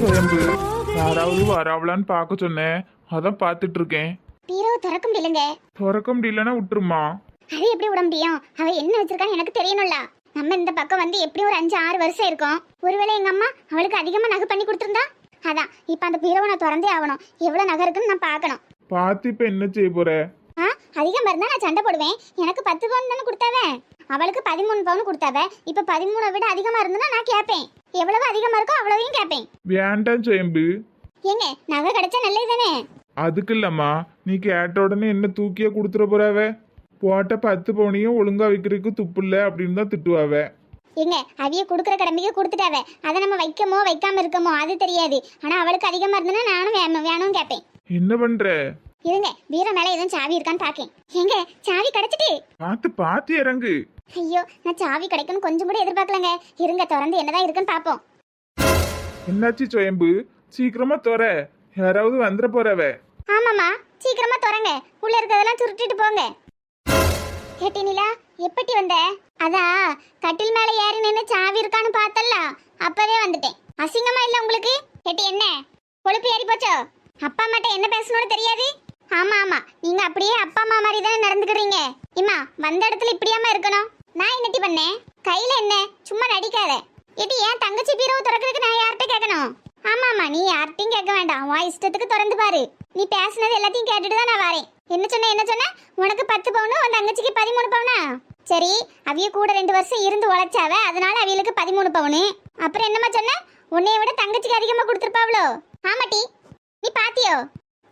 சுயம்பு. யாராவது வராவலான்னு பார்க்க சொன்னேன் அதான் பார்த்துட்டு இருக்கேன் பீரோவை திறக்க முடியலங்க. திறக்க முடியலன்னா விட்டுருமா? அது எப்படி விட முடியும்? அவ என்ன வச்சிருக்கான்னு எனக்கு தெரியணும்ல. நம்ம இந்த பக்கம் வந்து எப்படியும் ஒரு அஞ்சு ஆறு வருஷம் இருக்கும். ஒருவேளை எங்க அம்மா அவளுக்கு அதிகமா நகை பண்ணி கொடுத்துருந்தா? அதான் இப்ப அந்த பீரோவை நான் திறந்தே ஆகணும். எவ்வளவு நகை இருக்குன்னு நான் பார்க்கணும். பார்த்து இப்போ என்ன செய்ய போற? ஆ அதிகமா இருந்தா நான் சண்டை போடுவேன். எனக்கு பத்து பவுன் தானே கொடுத்தாவ? அவளுக்கு பதிமூணு பவுன் கொடுத்தாவ? இப்ப பதிமூணை விட அதிகமா இருந்ததுன்னா நான் கேட்பேன் எவ்வளவு அதிகமா இருக்கோ அவ்வளவையும் கேட்பேன் வேண்டாம் சுயம்பு ஏங்க நகை கிடைச்சா நல்லது தானே அதுக்கு இல்லம்மா நீ கேட்ட உடனே என்ன தூக்கியே கொடுத்துட போறாவ? போட்ட பத்து பவுனையும் ஒழுங்கா வைக்கிறதுக்கு துப்பு இல்லை அப்படின்னு தான் திட்டுவாவ. ஏங்க அவிய கொடுக்குற கடமைக்கு கொடுத்துட்டாவ. அதை நம்ம வைக்கமோ வைக்காம இருக்கமோ அது தெரியாது. ஆனா அவளுக்கு அதிகமா இருந்ததுன்னா நானும் வேணும் வேணும் கேட்பேன் என்ன பண்ற? இருங்க வீர மேல எதுவும் சாவி இருக்கான்னு பாக்கேன். ஏங்க சாவி கிடைச்சிட்டு? பார்த்து பார்த்து இறங்கு. ஐயோ நான் சாவி கிடைக்கும்னு கொஞ்சம் கூட எதிர்பார்க்கலங்க. இருங்க திறந்து என்னதான் இருக்குன்னு பாப்போம். என்னாச்சு சுயம்பு? சீக்கிரமா துற. யாராவது வந்துட போறவ. ஆமாமா சீக்கிரமா திறங்க. உள்ள இருக்கதெல்லாம் சுருட்டிட்டு போங்க. கேட்டி நிலா எப்படி வந்த? அதான் கட்டில் மேல ஏறி நின்னு சாவி இருக்கான்னு பார்த்தல்ல. அப்பவே வந்துட்டேன். அசிங்கமா இல்ல உங்களுக்கு? கேட்டி என்ன? கொழுப்பு ஏறி போச்சோ? அப்பா அம்மாட்ட என்ன பேசணும்னு தெரியாது? ஆமா ஆமா நீங்க அப்படியே அப்பா அம்மா மாதிரி தானே நடந்துக்கிறீங்க. இம்மா வந்த இடத்துல இப்படியாம இருக்கணும்? நான் என்னட்டி பண்ணேன்? கையில என்ன? சும்மா நடிக்காத. இது ஏன் தங்கச்சி பீரோ திறக்கிறதுக்கு நான் யார்கிட்ட கேட்கணும்? ஆமா ஆமா நீ யார்கிட்டையும் கேட்க வேண்டாம். உன் இஷ்டத்துக்கு திறந்து பாரு. நீ பேசுனது எல்லாத்தையும் கேட்டுட்டு தான் நான் வரேன். என்ன சொன்ன என்ன சொன்ன? உனக்கு பத்து பவுனு உன் தங்கச்சிக்கு பதிமூணு பவுனா? சரி அவிய கூட ரெண்டு வருஷம் இருந்து உழைச்சாவ. அதனால அவியலுக்கு பதிமூணு பவுனு. அப்புறம் என்னம்மா சொன்ன? உன்னைய விட தங்கச்சிக்கு அதிகமா கொடுத்துருப்பாவளோ? ஆமாட்டி. நீ பாத்தியோ?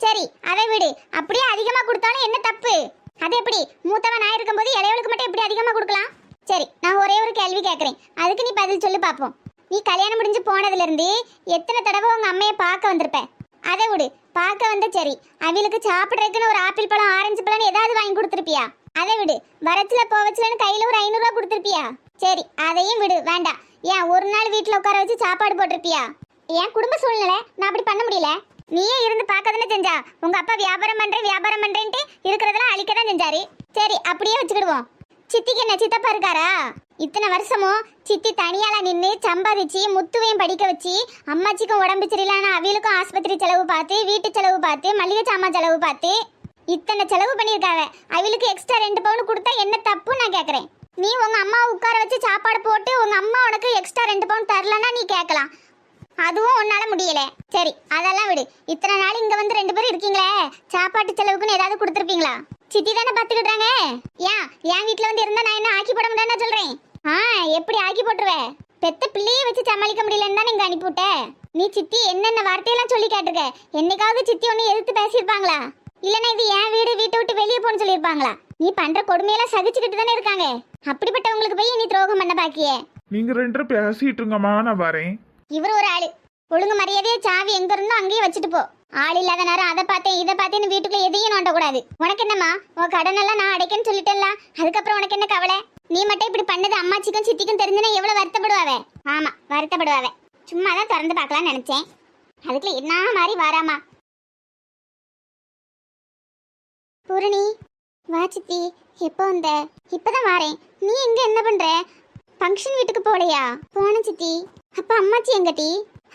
சரி அதை விடு. அப்படியே அதிகமா கொடுத்தாலும் என்ன தப்பு? அது எப்படி? மூத்தவன் நான் இருக்கும்போது இளையவளுக்கு மட்டும் எப்படி அதிகமா கொடுக்கலாம்? சரி நான் ஒரே ஒரு கேள்வி கேட்குறேன். அதுக்கு நீ பதில் சொல்லி பார்ப்போம் நீ கல்யாணம் முடிஞ்சு போனதுலேருந்து எத்தனை தடவை உங்கள் அம்மையை பார்க்க வந்திருப்ப? அதை விடு. பார்க்க வந்த சரி. அவளுக்கு சாப்பிட்றதுக்குன்னு ஒரு ஆப்பிள் பழம் ஆரஞ்சு பழம் ஏதாவது வாங்கி கொடுத்துருப்பியா? அதை விடு. வரச்சுல போவச்சிலன்னு கையில் ஒரு ஐநூறுரூவா கொடுத்துருப்பியா? சரி அதையும் விடு. வேண்டாம். ஏன் ஒரு நாள் வீட்டில் உட்கார வச்சு சாப்பாடு போட்டிருப்பியா? என் குடும்ப சூழ்நிலை நான் அப்படி பண்ண முடியல. நீயே இருந்து பார்க்க செஞ்சா? உங்க அப்பா வியாபாரம் பண்றேன் வியாபாரம் பண்றேன்ட்டு இருக்கிறதெல்லாம் அழிக்க தான் செஞ்சாரு. சரி அப்படியே வச்சுக்கிடுவோம். சித்திக்கு என்ன சித்தப்பா இருக்காரா? இத்தனை வருஷமும் சித்தி தனியால நின்று சம்பாதிச்சு முத்துவையும் படிக்க வச்சு அம்மாச்சிக்கும் உடம்பு சரியில்லைனா அவியலுக்கும் ஆஸ்பத்திரி செலவு பார்த்து வீட்டு செலவு பார்த்து மளிகை சாமான் செலவு பார்த்து இத்தனை செலவு பண்ணியிருக்காவ. அவளுக்கு எக்ஸ்ட்ரா ரெண்டு பவுன் கொடுத்தா என்ன தப்பு நான் கேட்குறேன் நீ உங்க அம்மா உட்கார வச்சு சாப்பாடு போட்டு உங்க அம்மா உனக்கு எக்ஸ்ட்ரா ரெண்டு பவுன் அதுவும் உன்னால முடியல. சரி அதெல்லாம் விடு. இத்தனை நாள் இங்க வந்து ரெண்டு பேரும் இருக்கீங்களே? சாப்பாட்டு செலவுக்குன்னு ஏதாவது கொடுத்துருப்பீங்களா? சித்தி தானே பாத்துக்கிட்டாங்க ஏன் என் வீட்டுல வந்து இருந்தா நான் என்ன ஆக்கி போட முடியாதுன்னு சொல்றேன்? ஆ எப்படி ஆக்கி போட்டுருவேன் பெத்த பிள்ளையே வச்சு சமாளிக்க முடியலன்னு தான் நீங்க அனுப்பிவிட்ட? நீ சித்தி என்னென்ன வார்த்தையெல்லாம் சொல்லி கேட்டிருக்க? என்னைக்காவது சித்தி ஒன்று எதிர்த்து பேசியிருப்பாங்களா? இல்லைன்னா இது என் வீடு வீட்டை விட்டு வெளியே போன்னு சொல்லியிருப்பாங்களா? நீ பண்ற கொடுமையெல்லாம் சகிச்சுக்கிட்டு தானே இருக்காங்க? அப்படிப்பட்டவங்களுக்கு போய் நீ துரோகம் பண்ண பாக்கியே? நீங்க ரெண்டு பேரும் பேசிட்டு இருங்கம்மா நான் வரேன். இவர் ஒரு ஆளு. ஒழுங்கு மரியாதையே சாவி எங்க இருந்தோ அங்கேயே வச்சுட்டு போ. ஆள் இல்லாத நேரம் அதை பார்த்தேன் இதை பார்த்தேன்னு வீட்டுக்குள்ள எதையும் நோண்ட கூடாது உனக்கு என்னம்மா? உன் கடன் எல்லாம் நான் அடைக்கன்னு சொல்லிட்டேன்ல. அதுக்கப்புறம் உனக்கு என்ன கவலை? நீ மட்டும் இப்படி பண்ணது அம்மாச்சிக்கும் சித்திக்கும் தெரிஞ்சுனா எவ்வளவு வருத்தப்படுவாவே? ஆமா வருத்தப்படுவாவே. சும்மா தான் திறந்து பார்க்கலாம்னு நினைச்சேன். அதுக்குள்ள என்ன மாதிரி வாராமா? பூரணி வா சித்தி. எப்போ வந்த? இப்பதான் வாரேன். நீ எங்க என்ன பண்ற? ஃபங்க்ஷன் வீட்டுக்கு போலையா போன சித்தி. அப்ப அம்மாச்சி எங்கடி?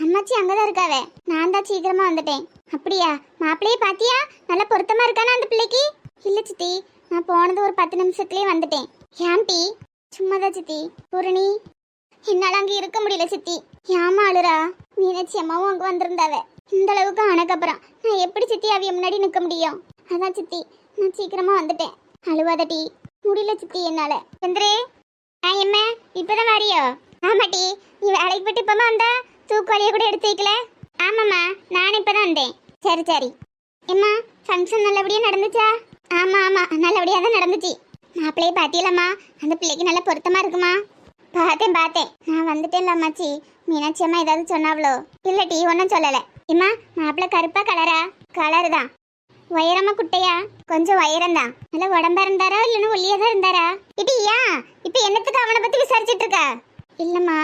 அம்மாச்சி அங்கதான் இருக்காவே. நான் தான் சீக்கிரமா வந்துட்டேன். அப்படியா? மாப்பிள்ளையே பாத்தியா? நல்லா பொருத்தமா இருக்கானா அந்த பிள்ளைக்கு? இல்ல சித்தி நான் போனது ஒரு பத்து நிமிஷத்துலயே வந்துட்டேன். ஏன்டி சும்மாதான் சித்தி. பூரணி என்னால அங்க இருக்க முடியல சித்தி. ஏமா அழுறா? மீனாட்சி அம்மாவும் அங்க வந்திருந்தாவ. இந்த அளவுக்கு ஆனக்கப்புறம் நான் எப்படி சித்தி அவிய முன்னாடி நிக்க முடியும்? அதான் சித்தி நான் சீக்கிரமா வந்துட்டேன். அழுவாதடி முடியல சித்தி என்னால. சந்திரே ஆ எம்மா இப்பதான் வாரியோ? ஆமாட்டி நீ வேலைக்கு போயிட்டு இப்பமா வந்தா தூக்குவாளியை கூட எடுத்து வைக்கல. ஆமாம்மா நானும் இப்பதான் வந்தேன். சரி சரி. எம்மா ஃபங்க்ஷன் நல்லபடியாக நடந்துச்சா? ஆமா ஆமா நல்லபடியாக தான் நடந்துச்சு. மாப்பிள்ளையை பாத்தியலம்மா அந்த பிள்ளைக்கு நல்லா பொருத்தமாக இருக்குமா? பார்த்தேன் பார்த்தேன். நான் வந்துட்டேன்ல அம்மாச்சி. மீனாட்சி அம்மா ஏதாவது சொன்னாவளோ? இல்லை டீ ஒன்றும் சொல்லலை. எம்மா மாப்பிள்ளை கருப்பா கலரா? கலர் தான். உயரமா குட்டையா? கொஞ்சம் உயரம் தான். நல்ல உடம்பா இருந்தாரா இல்லைன்னா ஒல்லியா தான் இருந்தாரா? இடியா ஏன்? என்னத்துக்கு அவனை பற்றி விசாரிச்சிட்டு இருக்க? இல்லம்மா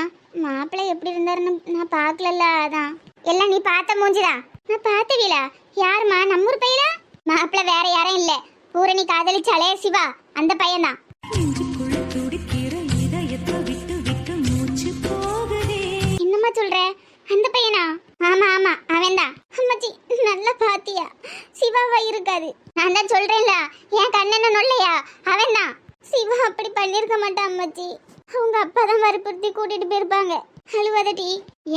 மாப்பிள்ளை எப்படி இருந்தாருன்னு நான் பார்க்கலல்ல அதான். எல்லாம் நீ பார்த்த மூஞ்சிதான் நான் பார்த்துவீலா யாருமா நம்ம ஊர் பையனா? மாப்பிள்ளை வேற யாரும் இல்லை. பூரணி காதலிச்சாலே சிவா அந்த பையனா என்னம்மா சொல்ற? அந்த பையனா? ஆமா ஆமா அவன்தான். அம்மாச்சி நல்லா பாத்தியா? சிவாவா இருக்காது. நான் தான் சொல்றேன்ல என் கண்ணன நொல்லையா? அவன் சிவா அப்படி பண்ணிருக்க மாட்டான் அம்மாச்சி. அவங்க பையனா ஆமா வற்புறுத்தி கூட்டிட்டு போயிருப்பாங்க. அழுவாதடி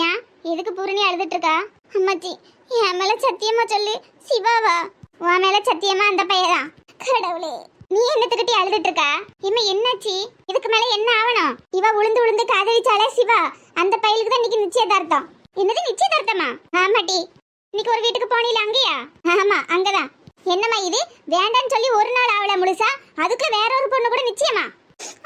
ஏன்? எதுக்கு பூரணி அழுதுட்டு இருக்கா? அம்மாச்சி என் மேல சத்தியமா சொல்லு. சிவாவா? உன் மேல சத்தியமா அந்த பையதான் கடவுளே நீ என்னத்துக்கிட்டே அழுதுட்டு இருக்கா? இம்மா என்னாச்சு? இதுக்கு மேல என்ன ஆகணும் இவ உளுந்து உளுந்து காதலிச்சாலே சிவா? அந்த பையலுக்கு தான் இன்னைக்கு நிச்சயதார்த்தம். என்னது நிச்சயதார்த்தமா? ஆமாட்டி இன்னைக்கு ஒரு வீட்டுக்கு போனீல அங்கேயா? ஆமா அங்கதான். என்னம்மா இது? வேண்டான்னு சொல்லி ஒரு நாள் ஆவல முழுசா? அதுக்குள்ள வேற ஒரு பொண்ணு கூட நிச்சயமா?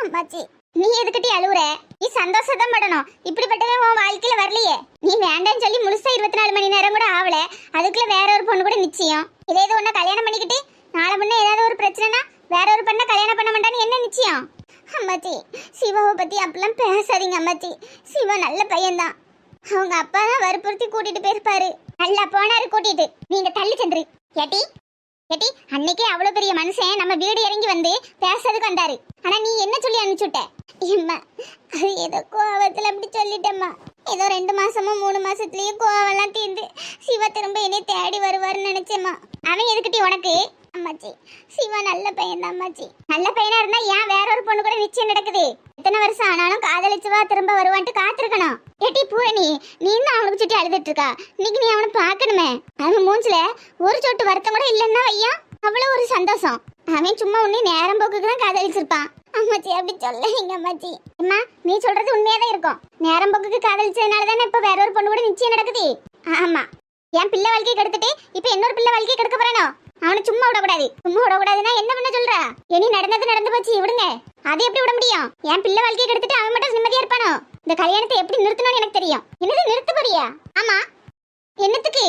அம்மாச்சி நீ எதுக்கிட்டே அழுவுற? நீ சந்தோஷத்தான் படணும். இப்படிப்பட்டவன் உன் வாழ்க்கையில வரலையே. நீ வேண்டாம்னு சொல்லி முழுசா இருபத்தி நாலு மணி நேரம் கூட ஆகல அதுக்குள்ள வேற ஒரு பொண்ணு கூட நிச்சயம். இதே இது ஒன்னா கல்யாணம் பண்ணிக்கிட்டு நாளை முன்ன ஏதாவது ஒரு பிரச்சனைனா வேற ஒரு பொண்ணை கல்யாணம் பண்ண மாட்டான்னு என்ன நிச்சயம்? அம்மாச்சி சிவாவை பத்தி அப்பெல்லாம் பேசாதீங்க அம்மாச்சி. சிவா நல்ல பையன்தான். அவங்க அப்பா தான் வற்புறுத்தி கூட்டிட்டு போயிருப்பாரு. நல்லா போனாரு கூட்டிட்டு. நீங்க தள்ளி சென்று. ஏட்டி ஏட்டி அன்னைக்கே அவ்வளோ பெரிய மனுஷன் நம்ம வீடு இறங்கி வந்து பேசுறதுக்கு வந்தாரு. ஆனா நீ என்ன சொல்லி அனுப்பிச்சுட்ட? எம்மா அது ஏதோ கோவத்தில் அப்படி சொல்லிட்டேம்மா. ஏதோ ரெண்டு மாசமோ மூணு மாசத்துலயே கோவம்லாம் தீர்ந்து சிவா திரும்ப என்னை தேடி வருவாருன்னு நினைச்சேம்மா. அவன் எதுக்கிட்டி உனக்கு? அம்மாச்சி. சிவா நல்ல பையன் தான் அம்மாச்சி. நல்ல பையனா இருந்தா ஏன் வேற ஒரு பொண்ணு கூட நிச்சயம் நடக்குது? எத்தனை வருஷம் ஆனாலும் காதலிச்சுவா திரும்ப வருவான்ட்டு காத்திருக்கணும். ஏட்டி பூரணி நீ தான் அவனுக்கு சுட்டி அழுதுட்டு இருக்கா இன்னைக்கு நீ அவனை பார்க்கணுமே. அவன் மூஞ்சில ஒரு சொட்டு வருத்தம் கூட இல்லைன்னா ஐயா அவ்வளவு ஒரு சந்தோஷம். அவன் சும்மா உன்னை நேரம் போக்குக்கு தான் காதலிச்சிருப்பான். அம்மாச்சி அப்படி சொல்லுங்க அம்மாச்சி. அம்மா நீ சொல்றது உண்மையா தான் இருக்கும். நேரம் போக்குக்கு காதலிச்சதுனால தானே இப்ப வேற ஒரு பொண்ணு கூட நிச்சயம் நடக்குது? ஆமா. என் பிள்ளை வாழ்க்கையை கெடுத்துட்டு இப்ப இன்னொரு பிள்ளை வாழ்க்கையை கெடுக்க போறானோ? அவனை சும்மா விடக்கூடாது. சும்மா விடக்கூடாதுன்னா என்ன பண்ண சொல்ற? இனி நடந்தது நடந்து போச்சு விடுங்க. அது எப்படி விட முடியும்? என் பிள்ளை வாழ்க்கையை கெடுத்துட்டு அவன் மட்டும் நிம்மதியா இருப்பானோ? இந்த கல்யாணத்தை எப்படி நிறுத்தணும்னு எனக்கு தெரியும். என்னது நிறுத்த போறியா? ஆமா. என்னத்துக்கு?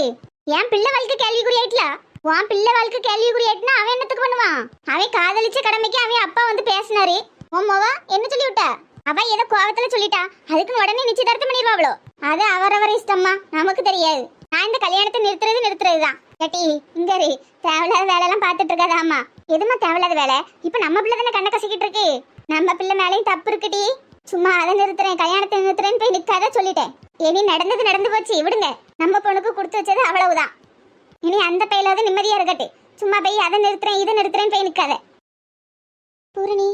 என் பிள்ளை வாழ்க்கை கேள்விக்குறி ஆயிட்டல உன் பிள்ளை வாழ்க்கை கேள்விக்குறி ஆயிட்டுனா அவன் என்னத்துக்கு பண்ணுவான்? அவன் காதலிச்ச கடமைக்கு அவன் அப்பா வந்து பேசினாரு. உன் மொவா என்ன சொல்லி விட்டா? அவ ஏதோ கோவத்துல சொல்லிட்டா. அதுக்கு உடனே நிச்சயதார்த்தம் பண்ணிடுவாளோ அது அவரவர் இஷ்டம்மா. நமக்கு தெரியாது. நான் இந்த கல்யாணத்தை நிறுத்துறது நிறுத்துறது தான் கட்டி இங்க இரு. தேவையில்லாத வேலையெல்லாம் பார்த்துட்டு இருக்காதா அம்மா. எதுமா தேவையில்லாத வேலை? இப்ப நம்ம பிள்ளை தானே கண்ணை கசிக்கிட்டு இருக்கு. நம்ம பிள்ளை மேலேயும் தப்பு இருக்குடி. சும்மா அதை நிறுத்துறேன் கல்யாணத்தை நிறுத்துறேன்னு போய் நிக்காத சொல்லிட்டேன். இனி நடந்தது நடந்து போச்சு விடுங்க. நம்ம பொண்ணுக்கு கொடுத்து வச்சது அவ்வளவுதான். இனி அந்த பையிலாவது நிம்மதியா இருக்கட்டு. சும்மா போய் அதை நிறுத்துறேன் இதை நிறுத்துறேன்னு போய் நிக்காத. பூரணி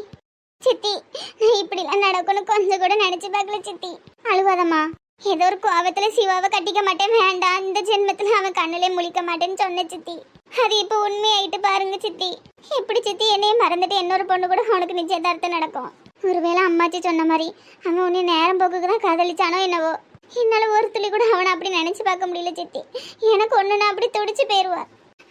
சித்தி நான் இப்படிலாம் நடக்கணும் கொஞ்சம் கூட நினைச்சு பார்க்கல சித்தி. அழுவாதம்மா. ஏதோ ஒரு கோபத்துல சிவாவை கட்டிக்க மாட்டேன் வேண்டாம். இந்த ஜென்மத்துல அவன் கண்ணிலே முழிக்க மாட்டேன்னு சொன்ன சித்தி. அது இப்போ உண்மையாயிட்டு பாருங்க சித்தி. எப்படி சித்தி என்னையே மறந்துட்டு இன்னொரு பொண்ணு கூட உனக்கு நிச்சயதார்த்தம் நடக்கும்? ஒருவேளை அம்மாச்சி சொன்ன மாதிரி அவன் உன்னை நேரம் போக்குக்கு தான் காதலிச்சானோ என்னவோ? என்னால ஒரு துளி கூட அவனை அப்படி நினைச்சு பார்க்க முடியல சித்தி. எனக்கு ஒண்ணுனா அப்படி துடிச்சு போயிருவா.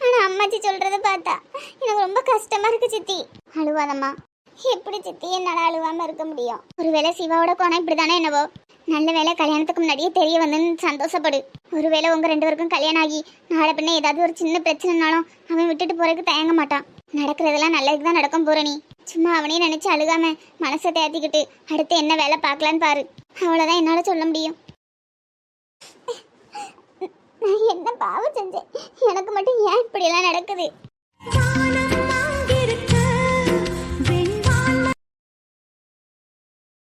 ஆனா அம்மாச்சி சொல்றத பார்த்தா எனக்கு ரொம்ப கஷ்டமா இருக்கு சித்தி. அழுவாதம்மா. எப்படி சித்தி என்னால அழுவாம இருக்க முடியும்? ஒருவேளை சிவாவோட கோணம் இப்படிதானே என்னவோ? நல்ல வேலை கல்யாணத்துக்கு முன்னாடியே தெரிய வந்துன்னு சந்தோஷப்படு. ஒருவேளை உங்க ரெண்டு பேருக்கும் கல்யாணம் ஆகி நாளை பின்ன ஏதாவது ஒரு சின்ன பிரச்சனைனாலும் அவன் விட்டுட்டு போறதுக்கு தயங்க மாட்டான். நடக்கிறதெல்லாம் நல்லதுக்கு தான் நடக்கும் பூரணி சும்மா அவனே நினைச்சு அழுகாம மனசை தேத்திக்கிட்டு அடுத்து என்ன வேலை பார்க்கலான்னு பாரு. அவ்வளவுதான் என்னால சொல்ல முடியும். நான் என்ன பாவம் செஞ்சேன்? எனக்கு மட்டும் ஏன் இப்படியெல்லாம் நடக்குது?